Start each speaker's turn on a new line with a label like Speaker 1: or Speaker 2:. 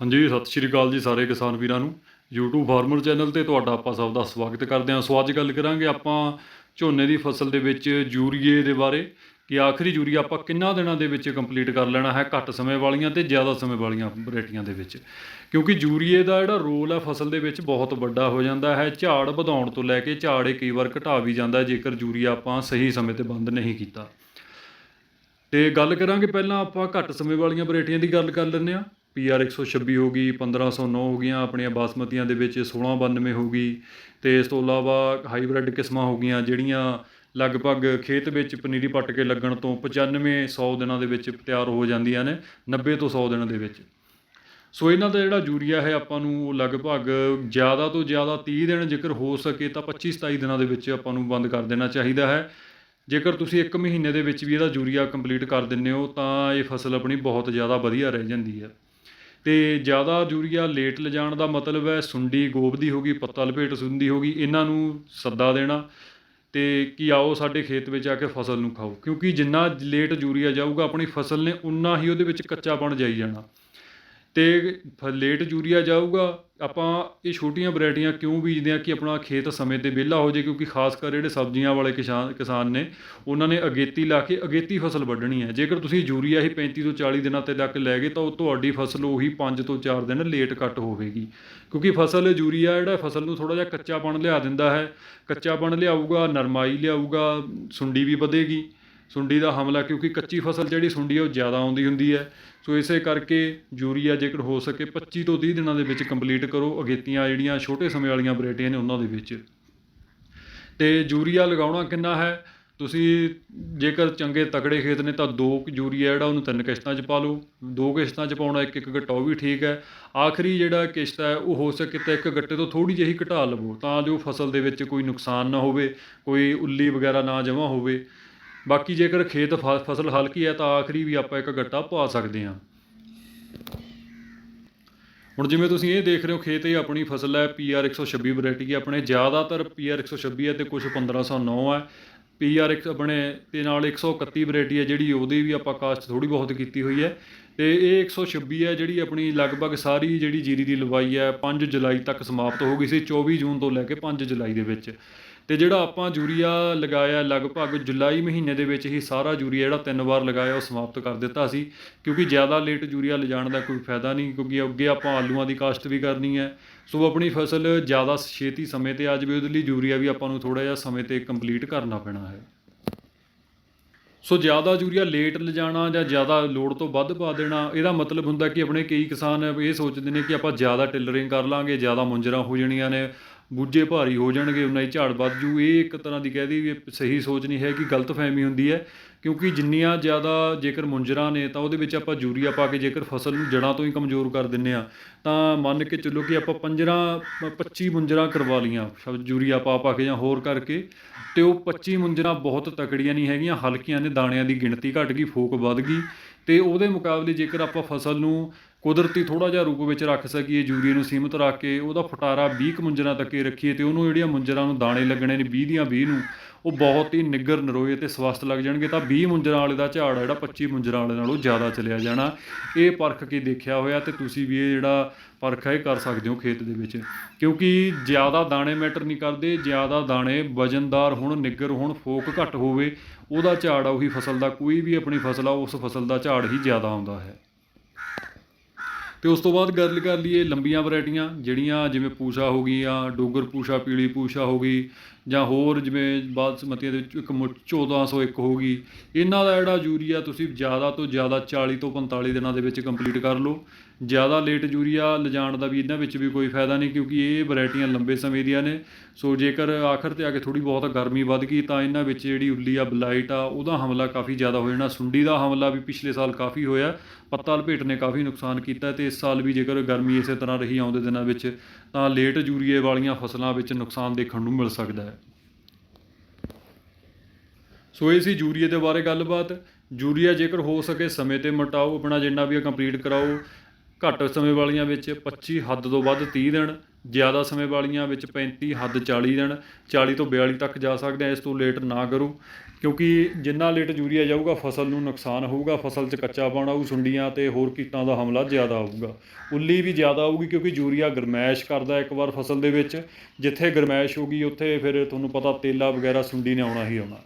Speaker 1: ਹਾਂਜੀ, ਸਤਿ ਸ਼੍ਰੀ ਅਕਾਲ ਜੀ ਸਾਰੇ ਕਿਸਾਨ ਵੀਰਾਂ ਨੂੰ। YouTube ਫਾਰਮਰ ਚੈਨਲ ਤੇ ਤੁਹਾਡਾ ਆਪਾਂ ਸਭ ਦਾ ਸਵਾਗਤ ਕਰਦੇ ਹਾਂ। ਸੋ ਅੱਜ ਗੱਲ ਕਰਾਂਗੇ ਆਪਾਂ ਝੋਨੇ ਦੀ ਫਸਲ ਦੇ ਵਿੱਚ ਯੂਰੀਏ ਦੇ ਬਾਰੇ ਕਿ ਆਖਰੀ ਯੂਰੀਆ ਆਪਾਂ ਕਿੰਨਾ ਦਿਨਾਂ ਦੇ ਵਿੱਚ ਕੰਪਲੀਟ ਕਰ ਲੈਣਾ ਹੈ, ਘੱਟ ਸਮੇਂ ਵਾਲੀਆਂ ਤੇ ਜ਼ਿਆਦਾ ਸਮੇਂ ਵਾਲੀਆਂ ਵੈਰਾਈਟੀਆਂ ਦੇ ਵਿੱਚ। ਕਿਉਂਕਿ ਯੂਰੀਏ ਦਾ ਜਿਹੜਾ ਰੋਲ ਹੈ ਫਸਲ ਦੇ ਵਿੱਚ ਬਹੁਤ ਵੱਡਾ ਹੋ ਜਾਂਦਾ ਹੈ, ਝਾੜ ਵਧਾਉਣ ਤੋਂ ਲੈ ਕੇ ਝਾੜ ਇਹ ਕਈ ਵਾਰ ਘਟਾ ਵੀ ਜਾਂਦਾ ਜੇਕਰ ਯੂਰੀਆ ਆਪਾਂ ਸਹੀ ਸਮੇਂ ਤੇ ਬੰਦ ਨਹੀਂ ਕੀਤਾ। ਤੇ ਗੱਲ ਕਰਾਂਗੇ ਪਹਿਲਾਂ ਆਪਾਂ ਘੱਟ ਸਮੇਂ ਵਾਲੀਆਂ ਵੈਰਾਈਟੀਆਂ ਦੀ ਗੱਲ ਕਰ ਲੈਂਦੇ ਆ ਪੀ ਪੀਆਰ 126 ਹੋ ਗਈ 1509 ਹੋ ਗਈਆਂ, ਆਪਣੀਆਂ ਬਾਸਮਤੀਆਂ ਦੇ ਵਿੱਚ 1692 ਹੋ ਗਈ ਤੇ ਇਸ ਤੋਂ ਇਲਾਵਾ ਹਾਈਬ੍ਰਿਡ ਕਿਸਮਾਂ ਹੋ ਗਈਆਂ, ਜਿਹੜੀਆਂ ਲਗਭਗ ਖੇਤ ਵਿੱਚ ਪਨੀਰੀ ਪੱਟ ਕੇ ਲੱਗਣ ਤੋਂ 95 100 ਦਿਨਾਂ ਦੇ ਵਿੱਚ ਤਿਆਰ ਹੋ ਜਾਂਦੀਆਂ ਨੇ 90 ਤੋਂ 100 ਦਿਨਾਂ ਦੇ ਵਿੱਚ। ਸੋ ਇਹਨਾਂ ਦਾ ਜਿਹੜਾ ਯੂਰੀਆ ਹੈ, ਆਪਾਂ ਨੂੰ ਲਗਭਗ ਜ਼ਿਆਦਾ ਤੋਂ ਜ਼ਿਆਦਾ 30 ਦਿਨ ਜੇਕਰ ਹੋ ਸਕੇ ਤਾਂ 25 27 ਦਿਨਾਂ ਦੇ ਵਿੱਚ ਆਪਾਂ ਨੂੰ ਬੰਦ ਕਰ ਦੇਣਾ ਚਾਹੀਦਾ ਹੈ। ਜੇਕਰ ਤੁਸੀਂ 1 ਮਹੀਨੇ ਦੇ ਵਿੱਚ ਵੀ ਇਹਦਾ ਯੂਰੀਆ ਕੰਪਲੀਟ ਕਰ ਦਿੰਦੇ ਹੋ, ਤਾਂ ਇਹ ਫਸਲ ਆਪਣੀ ਬਹੁਤ ਜ਼ਿਆਦਾ ਵਧੀਆ ਰਹਿ ਜਾਂਦੀ ਹੈ। ਅਤੇ ਜ਼ਿਆਦਾ ਯੂਰੀਆ ਲੇਟ ਲਿਜਾਣ ਦਾ ਮਤਲਬ ਹੈ, ਸੁੰਡੀ ਗੋਭ ਦੀ ਹੋ ਗਈ, ਪੱਤਾ ਲਪੇਟ ਸੁੰਡੀ ਹੋ ਗਈ, ਇਹਨਾਂ ਨੂੰ ਸੱਦਾ ਦੇਣਾ ਅਤੇ ਕਿ ਆਓ ਸਾਡੇ ਖੇਤ ਵਿੱਚ ਆ ਕੇ ਫਸਲ ਨੂੰ ਖਾਓ। ਕਿਉਂਕਿ ਜਿੰਨਾ ਲੇਟ ਯੂਰੀਆ ਜਾਊਗਾ, ਆਪਣੀ ਫਸਲ ਨੇ, ਉਨਾ ਹੀ ਉਹਦੇ ਵਿੱਚ ਕੱਚਾਪਣ ਜਾਈ ਜਾਣਾ। ਅਤੇ ਫ- ਲੇਟ ਯੂਰੀਆ ਜਾਊਗਾ। ਆਪਾਂ ਇਹ ਛੋਟੀਆਂ ਵਰਾਇਟੀਆਂ ਕਿਉਂ ਬੀਜਦੇ ਆ ਕਿ ਆਪਣਾ ਖੇਤ ਸਮੇਂ ਤੇ ਵਿਹਲਾ ਹੋ ਜਾਏ, ਕਿਉਂਕਿ ਖਾਸ ਕਰ ਜਿਹੜੇ ਸਬਜ਼ੀਆਂ ਵਾਲੇ ਕਿਸਾਨ ਕਿਸਾਨ ਨੇ, ਉਹਨਾਂ ਨੇ ਅਗੇਤੀ ਲਾ ਕੇ ਅਗੇਤੀ ਫਸਲ ਵੱਢਣੀ ਹੈ। ਜੇਕਰ ਤੁਸੀਂ ਯੂਰੀਆ ਹੀ 35 ਤੋਂ 40 ਦਿਨਾਂ ਤੇ ਤੱਕ ਲੈ ਗਏ ਤਾਂ ਉਹ ਤੁਹਾਡੀ ਫਸਲ ਉਹੀ 5 ਤੋਂ 4 ਦਿਨ ਲੇਟ ਕੱਟ ਹੋਵੇਗੀ। ਕਿਉਂਕਿ ਫਸਲ ਯੂਰੀਆ ਜਿਹੜਾ ਫਸਲ ਨੂੰ ਥੋੜਾ ਜਿਹਾ ਕੱਚਾਪਣ ਲਿਆ ਦਿੰਦਾ ਹੈ। ਕੱਚਾਪਣ ਲਿਆਊਗਾ, ਨਰਮਾਈ ਲਿਆਊਗਾ, ਸੁੰਡੀ ਵੀ ਵਧੇਗੀ। ਸੁੰਡੀ ਦਾ ਹਮਲਾ, ਕਿਉਂਕਿ ਕੱਚੀ ਫਸਲ ਜਿਹੜੀ ਸੁੰਡੀ ਹੈ ਉਹ ਜ਼ਿਆਦਾ ਆਉਂਦੀ ਹੁੰਦੀ ਹੈ। ਸੋ ਇਸੇ ਕਰਕੇ ਯੂਰੀਆ ਜੇਕਰ ਹੋ ਸਕੇ 25 ਤੋਂ 30 ਦਿਨਾਂ ਦੇ ਵਿੱਚ ਕੰਪਲੀਟ ਕਰੋ। ਅਗੇਤੀਆਂ ਜਿਹੜੀਆਂ ਛੋਟੇ ਸਮੇਂ ਵਾਲੀਆਂ ਵੈਰਾਈਟੀਆਂ ਨੇ ਉਹਨਾਂ ਦੇ ਵਿੱਚ। ਤੇ ਯੂਰੀਆ ਲਗਾਉਣਾ ਕਿੰਨਾ ਹੈ? ਤੁਸੀਂ ਜੇਕਰ ਚੰਗੇ ਤਕੜੇ ਖੇਤ ਨੇ ਤਾਂ ਦੋ ਯੂਰੀਆ ਜਿਹੜਾ ਉਹਨੂੰ ਤਿੰਨ ਕਿਸ਼ਤਾਂ 'ਚ ਪਾ ਲਓ। ਦੋ ਕਿਸ਼ਤਾਂ 'ਚ ਪਾਉਣਾ ਇੱਕ ਇੱਕ ਗੱਟਾ ਉਹ ਵੀ ਠੀਕ ਹੈ। ਆਖਰੀ ਜਿਹੜਾ ਕਿਸ਼ਤ ਹੈ, ਉਹ ਹੋ ਸਕੇ ਤਾਂ ਇੱਕ ਗੱਟੇ ਤੋਂ ਥੋੜੀ ਜਿਹੀ ਘਟਾ ਲਵੋ, ਤਾਂ ਜੋ ਫਸਲ ਦੇ ਵਿੱਚ ਕੋਈ ਨੁਕਸਾਨ ਨਾ ਹੋਵੇ, ਕੋਈ ਉੱਲੀ ਵਗੈਰਾ ਨਾ ਜਮ੍ਹਾਂ ਹੋਵੇ। ਬਾਕੀ ਜੇਕਰ ਖੇਤ ਫ- ਫਸਲ ਹਲਕੀ ਹੈ ਤਾਂ ਆਖਰੀ ਵੀ ਆਪਾਂ ਇੱਕ ਗੱਟਾ ਪਾ ਸਕਦੇ ਹਾਂ। ਹੁਣ ਜਿਵੇਂ ਤੁਸੀਂ ਇਹ ਦੇਖ ਰਹੇ ਹੋ, ਖੇਤ ਇਹ ਆਪਣੀ ਫਸਲ ਹੈ ਪੀਆਰ 126 ਵੈਰਾਈਟੀ ਹੈ। ਆਪਣੇ ਜ਼ਿਆਦਾਤਰ ਪੀਆਰ 126 ਹੈ ਤੇ ਕੁਝ 1509 ਹੈ। ਪੀਆਰ ਇੱਕ ਆਪਣੇ ਤੇ ਨਾਲ 131 ਵੈਰਾਈਟੀ ਹੈ, ਜਿਹੜੀ ਉਹਦੀ ਵੀ ਆਪਾਂ ਕਾਸਟ ਥੋੜੀ ਬਹੁਤ ਕੀਤੀ ਹੋਈ ਹੈ। ਤੇ ਇਹ 126 ਹੈ, ਜਿਹੜੀ ਆਪਣੀ ਲਗਭਗ ਸਾਰੀ ਜਿਹੜੀ ਜੀਰੀ ਦੀ ਲਵਾਈ ਹੈ 5 ਜੁਲਾਈ ਤੱਕ ਸਮਾਪਤ ਹੋ ਗਈ ਸੀ 24 ਜੂਨ ਤੋਂ ਲੈ ਕੇ 5 ਜੁਲਾਈ ਦੇ ਵਿੱਚ। ਤੇ ਜਿਹੜਾ ਆਪਾਂ ਯੂਰੀਆ ਲਗਾਇਆ, ਲਗਭਗ ਜੁਲਾਈ ਮਹੀਨੇ ਦੇ ਵਿੱਚ ਹੀ ਸਾਰਾ ਯੂਰੀਆ ਜਿਹੜਾ ਤਿੰਨ ਵਾਰ ਲਗਾਇਆ, ਉਹ ਸਮਾਪਤ ਕਰ ਦਿੱਤਾ ਸੀ। ਕਿਉਂਕਿ ਜ਼ਿਆਦਾ ਲੇਟ ਯੂਰੀਆ ਲਿਜਾਣ ਦਾ ਕੋਈ ਫਾਇਦਾ ਨਹੀਂ, ਕਿਉਂਕਿ ਅੱਗੇ ਆਪਾਂ ਆਲੂਆਂ ਦੀ ਕਾਸ਼ਤ ਵੀ ਕਰਨੀ ਹੈ। ਸੋ ਆਪਣੀ ਫਸਲ ਜ਼ਿਆਦਾ ਛੇਤੀ ਸਮੇਂ ਤੇ ਆ ਜਾਵੇ, ਉਹਦੇ ਲਈ ਯੂਰੀਆ ਵੀ ਆਪਾਂ ਨੂੰ ਥੋੜਾ ਜਿਹਾ ਸਮੇਂ ਤੇ ਕੰਪਲੀਟ ਕਰਨਾ ਪੈਣਾ ਹੈ। ਸੋ ਜ਼ਿਆਦਾ ਯੂਰੀਆ ਲੇਟ ਲਿਜਾਣਾ ਜਾਂ ਜ਼ਿਆਦਾ ਲੋੜ ਤੋਂ ਵੱਧ ਪਾ ਦੇਣਾ, ਇਹਦਾ ਮਤਲਬ ਹੁੰਦਾ ਕਿ ਆਪਣੇ ਕਈ ਕਿਸਾਨ ਇਹ ਸੋਚਦੇ ਨੇ ਕਿ ਆਪਾਂ ਜ਼ਿਆਦਾ ਟਿਲਰਿੰਗ ਕਰ ਲਾਂਗੇ, ਜ਼ਿਆਦਾ ਮੁੰਜਰਾਂ ਹੋ ਜਾਣੀਆਂ ਨੇ। ਬੂਝੇ ਭਾਰੀ ਹੋ ਜਾਣਗੇ ਉਨਾ ਹੀ ਝਾੜ ਵੱਧ ਜੂ। ਇਹ ਇੱਕ ਤਰ੍ਹਾਂ ਦੀ ਕਹਿ ਦੀ ਵੀ ਸਹੀ ਸੋਚ ਨਹੀਂ ਹੈ ਕਿ ਗਲਤ ਫਹਿਮੀ ਹੁੰਦੀ ਹੈ, ਕਿਉਂਕਿ ਜਿੰਨੀਆਂ ਜ਼ਿਆਦਾ ਜੇਕਰ ਮੁੰਜਰਾਂ ਨੇ, ਤਾਂ ਉਹਦੇ ਵਿੱਚ ਆਪਾਂ ਯੂਰੀਆ ਪਾ ਕੇ ਜੇਕਰ ਫਸਲ ਨੂੰ ਜੜਾਂ ਤੋਂ ਹੀ ਕਮਜ਼ੋਰ ਕਰ ਦਿੰਨੇ ਆ ਤਾਂ ਮੰਨ ਕੇ ਚੱਲੋ ਕਿ ਆਪਾਂ 15 25 ਮੁੰਜਰਾਂ ਕਰਵਾ ਲੀਆਂ ਸ਼ਬਦ ਯੂਰੀਆ ਪਾ ਪਾ ਕੇ ਜਾਂ ਹੋਰ ਕਰਕੇ, ਤੇ ਉਹ 25 ਮੁੰਜਰਾਂ ਬਹੁਤ ਤਕੜੀਆਂ ਨਹੀਂ ਹੈਗੀਆਂ, ਹਲਕੀਆਂ ਨੇ, ਦਾਣਿਆਂ ਦੀ ਗਿਣਤੀ ਘਟ ਗਈ, ਫੋਕ ਵੱਧ ਗਈ, ਤੇ ਉਹਦੇ ਮੁਕਾਬਲੇ ਜੇਕਰ ਆਪਾਂ ਫਸਲ ਨੂੰ ਕੁਦਰਤੀ ਥੋੜਾ ਜਿਹਾ ਰੂਪ ਵਿੱਚ ਰੱਖ ਸਕੀਏ ਯੂਰੀਆ ਨੂੰ ਸੀਮਤ ਰੱਖ ਕੇ, ਉਹਦਾ ਫਟਾਰਾ 20 ਕੁ ਮੁੰਜਰਾਂ ਤੱਕ ਹੀ ਰੱਖੀਏ ਤੇ ਉਹਨੂੰ ਜਿਹੜੀਆਂ ਮੁੰਜਰਾਂ ਨੂੰ ਦਾਣੇ ਲੱਗਣੇ ਨੇ 20 ਦੀਆਂ 20 ਨੂੰ, ਉਹ ਬਹੁਤ ਹੀ ਨਿੱਗਰ ਨਰੋਏ ਤੇ ਸਵਸਥ ਲੱਗ ਜਾਣਗੇ। ਤਾਂ 20 ਮੁੰਜਰਾਂ ਵਾਲੇ ਦਾ ਝਾੜ ਆ ਜਿਹੜਾ 25 ਮੁੰਜਰਾਂ ਵਾਲੇ ਨਾਲੋਂ ਜ਼ਿਆਦਾ ਚਲਿਆ ਜਾਣਾ। ਇਹ ਪਰਖ ਕੇ ਦੇਖਿਆ ਹੋਇਆ ਤੇ ਤੁਸੀਂ ਵੀ ਇਹ ਜਿਹੜਾ ਪਰਖ ਹੈ ਇਹ ਕਰ ਸਕਦੇ ਹੋ ਖੇਤ ਦੇ ਵਿੱਚ। ਕਿਉਂਕਿ ਜ਼ਿਆਦਾ ਦਾਣੇ ਮੈਟਰ ਨਹੀਂ ਕਰਦੇ, ਜ਼ਿਆਦਾ ਦਾਣੇ ਵਜਨਦਾਰ ਹੋਣ ਨਿੱਗਰ ਹੋਣ, ਫੋਕ ਘੱਟ ਹੋਵੇ, ਉਹਦਾ ਝਾੜ ਆ, ਉਹੀ ਫਸਲ ਦਾ, ਕੋਈ ਵੀ ਆਪਣੀ ਫਸਲ ਆ, ਉਸ ਫਸਲ ਦਾ ਝਾੜ ਹੀ ਜ਼ਿਆਦਾ ਆਉਂਦਾ ਹੈ। ਅਤੇ ਉਸ ਤੋਂ ਬਾਅਦ ਗੱਲ ਕਰ ਲਈਏ ਲੰਬੀਆਂ ਵਰਾਇਟੀਆਂ ਜਿਹੜੀਆਂ ਜਿਵੇਂ ਪੂਸ਼ਾ ਹੋ ਗਈਆਂ ਜਾਂ ਡੋਗਰ ਪੂਸ਼ਾ, ਪੀਲੀ ਪੂਸ਼ਾ ਹੋ ਗਈ ਜਾਂ ਹੋਰ ਜਿਵੇਂ ਬਾਸਮਤੀਆਂ ਦੇ ਵਿੱਚ ਇੱਕ ਮੁ- 1401 ਹੋ ਗਈ। ਇਹਨਾਂ ਦਾ ਜਿਹੜਾ ਯੂਰੀਆ ਤੁਸੀਂ ਜ਼ਿਆਦਾ ਤੋਂ ਜ਼ਿਆਦਾ 40 ਤੋਂ 45 ਦਿਨਾਂ ਦੇ ਵਿੱਚ ਕੰਪਲੀਟ ਕਰ ਲਓ। ਜ਼ਿਆਦਾ ਲੇਟ ਯੂਰੀਆ ਲਿਜਾਣ ਦਾ ਵੀ ਇਹਨਾਂ ਵਿੱਚ ਵੀ ਕੋਈ ਫਾਇਦਾ ਨਹੀਂ ਕਿਉਂਕਿ ਇਹ ਵੈਰਾਈਟੀਆਂ ਲੰਬੇ ਸਮੇਂ ਦੀਆਂ ਨੇ। ਸੋ ਜੇਕਰ ਆਖਰ ਤੇ ਆ ਕੇ ਥੋੜੀ ਬਹੁਤ ਗਰਮੀ ਵੱਧ ਗਈ ਤਾਂ ਇਹਨਾਂ ਵਿੱਚ ਜਿਹੜੀ ਉੱਲੀ ਆ, ਬਲਾਈਟ ਆ, ਉਹਦਾ ਹਮਲਾ ਕਾਫੀ ਜ਼ਿਆਦਾ ਹੋ ਜਾਣਾ ਸੁੰਡੀ ਦਾ ਹਮਲਾ ਵੀ ਪਿਛਲੇ ਸਾਲ ਕਾਫੀ ਹੋਇਆ। ਪੱਤਾ ਲਪੇਟ ਨੇ ਕਾਫੀ ਨੁਕਸਾਨ ਕੀਤਾ ਤੇ ਇਸ ਸਾਲ ਵੀ ਜੇਕਰ ਗਰਮੀ ਇਸੇ ਤਰ੍ਹਾਂ ਰਹੀ ਆਉਂਦੇ ਦਿਨਾਂ ਵਿੱਚ, ਤਾਂ ਲੇਟ ਯੂਰੀਏ ਵਾਲੀਆਂ ਫਸਲਾਂ ਵਿੱਚ ਨੁਕਸਾਨ ਦੇਖਣ ਨੂੰ ਮਿਲ ਸਕਦਾ ਹੈ। ਸੋ ਇਹ ਸੀ ਯੂਰੀਏ ਦੇ ਬਾਰੇ ਗੱਲਬਾਤ। ਯੂਰੀਆ ਜੇਕਰ ਹੋ ਸਕੇ ਸਮੇਂ ਤੇ ਮਟਾਓ, ਆਪਣਾ ਜਿੰਨਾ ਵੀ ਕੰਪਲੀਟ ਕਰਾਓ। ਘੱਟ ਸਮੇਂ ਵਾਲੀਆਂ ਵਿੱਚ 25 ਹੱਦ ਤੋਂ ਵੱਧ 30 ਦਿਨ। ਜ਼ਿਆਦਾ ਸਮੇਂ ਵਾਲੀਆਂ ਵਿੱਚ 35 ਹੱਦ 40 ਦਿਨ 40 ਤੋਂ 42 ਤੱਕ ਜਾ ਸਕਦੇ ਆ, ਇਸ ਤੋਂ ਲੇਟ ਨਾ ਕਰੋ। ਕਿਉਂਕਿ ਜਿੰਨਾ ਲੇਟ ਯੂਰੀਆ ਜਾਊਗਾ, ਫਸਲ ਨੂੰ ਨੁਕਸਾਨ ਹੋਊਗਾ, ਫਸਲ 'ਚ ਕੱਚਾ ਪਾਉਣਾ ਆਊ, ਸੁੰਡੀਆਂ ਤੇ ਹੋਰ ਕੀਟਾਂ ਦਾ ਹਮਲਾ ਜ਼ਿਆਦਾ ਆਊਗਾ ਉੱਲੀ ਵੀ ਜ਼ਿਆਦਾ ਆਊਗੀ ਕਿਉਂਕਿ ਯੂਰੀਆ ਗਰਮੈਸ਼ ਕਰਦਾ ਇੱਕ ਵਾਰ ਫਸਲ ਦੇ ਵਿੱਚ। ਜਿੱਥੇ ਗਰਮੈਸ਼ ਹੋਊਗੀ ਉੱਥੇ ਫਿਰ ਤੁਹਾਨੂੰ ਪਤਾ ਤੇਲਾ ਵਗੈਰਾ ਸੁੰਡੀ ਨੇ ਆਉਣਾ ਹੀ ਆਉਣਾ।